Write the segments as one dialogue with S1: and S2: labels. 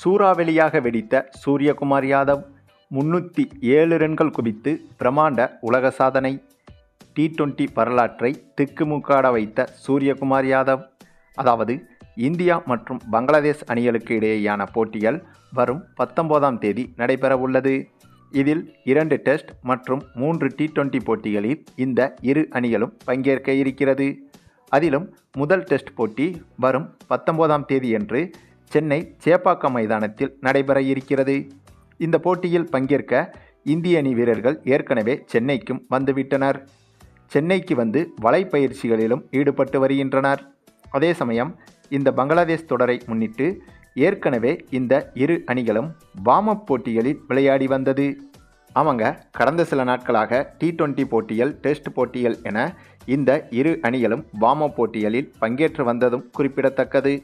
S1: சூறாவளியாக வெடித்த சூரியகுமார் யாதவ் முன்னூற்றி ஏழு ரன்கள் குவித்து பிரமாண்ட உலக சாதனை. டி டுவெண்ட்டி வரலாற்றை திக்குமுக்காட வைத்த சூரியகுமார் யாதவ் அதாவது இந்தியா மற்றும் பங்களாதேஷ் அணிகளுக்கு இடையேயான போட்டிகள் வரும் பத்தொன்பதாம் தேதி நடைபெறவுள்ளது இதில் இரண்டு டெஸ்ட் மற்றும் மூன்று டி டுவெண்ட்டி போட்டிகளில் இந்த இரு அணிகளும் பங்கேற்க இருக்கிறது. அதிலும் முதல் டெஸ்ட் போட்டி வரும் பத்தொன்பதாம் தேதியன்று சென்னை சேப்பாக்கம் மைதானத்தில் நடைபெற இருக்கிறது. இந்த போட்டியில் பங்கேற்க இந்திய அணி வீரர்கள் ஏற்கனவே சென்னைக்கும் வந்துவிட்டனர். சென்னைக்கு வந்து வலைப்பயிற்சிகளிலும் ஈடுபட்டு வருகின்றனர். அதே சமயம் இந்த பங்களாதேஷ் தொடரை முன்னிட்டு ஏற்கனவே இந்த இரு அணிகளும் வார்ம் அப் போட்டிகளில் விளையாடி வந்தது. அவங்க கடந்த சில நாட்களாக டி டுவெண்ட்டி போட்டிகள் டெஸ்ட் போட்டிகள் என இந்த இரு அணிகளும் வார்ம் அப் போட்டிகளில் பங்கேற்று வந்ததும் குறிப்பிடத்தக்கது.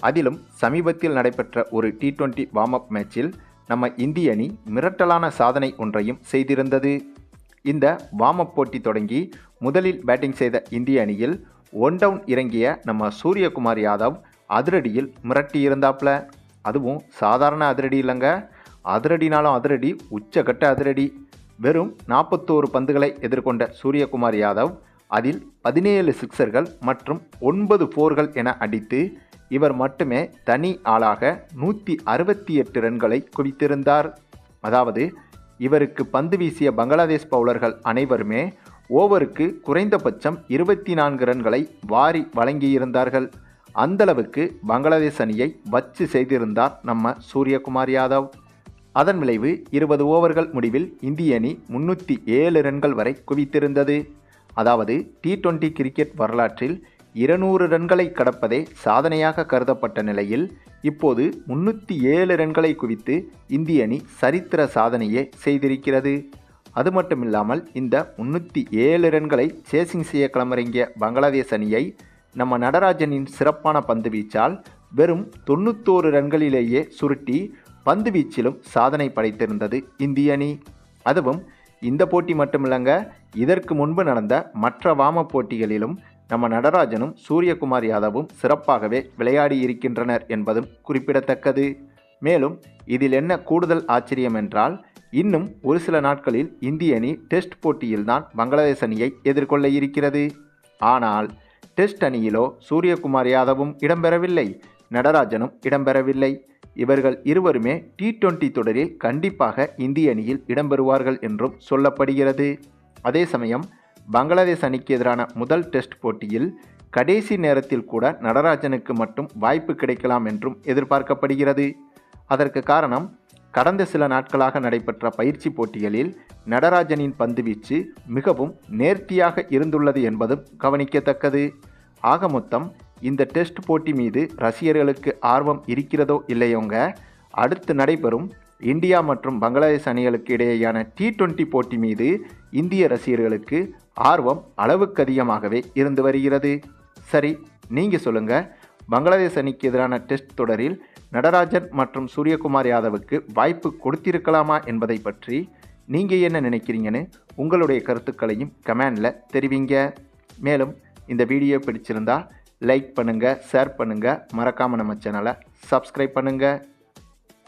S1: அதிலும் சமீபத்தில் நடைபெற்ற ஒரு டி டுவெண்ட்டி வார்ம் அப் மேட்சில் நம்ம இந்திய அணி மிரட்டலான சாதனை ஒன்றையும் செய்திருந்தது. இந்த வார்ம் அப் போட்டி தொடங்கி முதலில் பேட்டிங் செய்த இந்திய அணியில் ஒன் டவுன் இறங்கிய நம்ம சூரியகுமார் யாதவ் அதிரடியில் மிரட்டியிருந்தாப்ல. அதுவும் சாதாரண அதிரடி இல்லைங்க. அதிரடினாலும் அதிரடி உச்சகட்ட அதிரடி. வெறும் நாற்பத்தோரு பந்துகளை எதிர்கொண்ட சூரியகுமார் யாதவ் அதில் பதினேழு சிக்சர்கள் மற்றும் ஒன்பது ஃபோர்கள் என அடித்து இவர் மட்டுமே தனி ஆளாக நூற்றி அறுபத்தி எட்டு ரன்களை குவித்திருந்தார். அதாவது இவருக்கு பந்து வீசிய பங்களாதேஷ் பவுலர்கள் அனைவருமே ஓவருக்கு குறைந்தபட்சம் இருபத்தி நான்கு ரன்களை வாரி வழங்கியிருந்தார்கள். அந்தளவுக்கு பங்களாதேஷ் அணியை வச்சு செய்திருந்தார் நம்ம சூரியகுமார் யாதவ். அதன் விளைவு இருபது ஓவர்கள் முடிவில் இந்திய அணி முன்னூற்றி ஏழு ரன்கள் வரை குவித்திருந்தது. அதாவது டி டுவெண்ட்டி கிரிக்கெட் வரலாற்றில் இருநூறு ரன்களை கடப்பதே சாதனையாக கருதப்பட்ட நிலையில் இப்போது முன்னூற்றி ஏழு ரன்களை குவித்து இந்திய அணி சரித்திர சாதனையே செய்திருக்கிறது. அது மட்டுமில்லாமல் இந்த முன்னூற்றி ஏழு ரன்களை சேசிங் செய்ய களமிறங்கிய பங்களாதேஷ் அணியை நம்ம நடராஜனின் சிறப்பான பந்து வீச்சால் வெறும் தொண்ணூத்தோரு ரன்களிலேயே சுருட்டி பந்து வீச்சிலும் சாதனை படைத்திருந்தது இந்திய அணி. அதுவும் இந்த போட்டி மட்டுமில்லங்க இதற்கு முன்பு நடந்த மற்ற வாம போட்டிகளிலும் நம்ம நடராஜனும் சூரியகுமார் யாதவும் சிறப்பாகவே விளையாடி இருக்கின்றனர் என்பதும் குறிப்பிடத்தக்கது. மேலும் இதில் என்ன கூடுதல் ஆச்சரியம் என்றால் இன்னும் ஒரு சில நாட்களில் இந்திய அணி டெஸ்ட் போட்டியில்தான் பங்களாதேஷ் அணியை எதிர்கொள்ள இருக்கிறது. ஆனால் டெஸ்ட் அணியிலோ சூரியகுமார் யாதவும் இடம்பெறவில்லை நடராஜனும் இடம்பெறவில்லை. இவர்கள் இருவருமே டி டுவெண்ட்டி தொடரில் கண்டிப்பாக இந்திய அணியில் இடம்பெறுவார்கள் என்றும் சொல்லப்படுகிறது. அதே சமயம் பங்களாதேஷ் அணிக்கு எதிரான முதல் டெஸ்ட் போட்டியில் கடைசி நேரத்தில் கூட நடராஜனுக்கு மட்டும் வாய்ப்பு கிடைக்கலாம் என்றும் எதிர்பார்க்கப்படுகிறது. அதற்கு காரணம் கடந்த சில நாட்களாக நடைபெற்ற பயிற்சி போட்டிகளில் நடராஜனின் பந்துவீச்சு மிகவும் நேர்த்தியாக இருந்துள்ளது என்பதும் கவனிக்கத்தக்கது. ஆக மொத்தம் இந்த டெஸ்ட் போட்டி மீது ரசிகர்களுக்கு ஆர்வம் இருக்கிறதோ இல்லையோங்க அடுத்து நடைபெறும் இந்தியா மற்றும் பங்களாதேஷ் அணிகளுக்கு இடையேயான டி டுவெண்ட்டி போட்டி மீது இந்திய ரசிகர்களுக்கு ஆர்வம் அளவுக்கு அதிகமாகவே இருந்து வருகிறது. சரி நீங்கள் சொல்லுங்கள் பங்களாதேஷ் அணிக்கு எதிரான டெஸ்ட் தொடரில் நடராஜன் மற்றும் சூரியகுமார் யாதவுக்கு வாய்ப்பு கொடுத்திருக்கலாமா என்பதை பற்றி நீங்கள் என்ன நினைக்கிறீங்கன்னு உங்களுடைய கருத்துக்களையும் கமெண்டில் தெரிவிங்க. மேலும் இந்த வீடியோ பிடிச்சிருந்தா லைக் பண்ணுங்கள் ஷேர் பண்ணுங்கள் மறக்காமல் நம்ம சேனலை சப்ஸ்கிரைப் பண்ணுங்கள்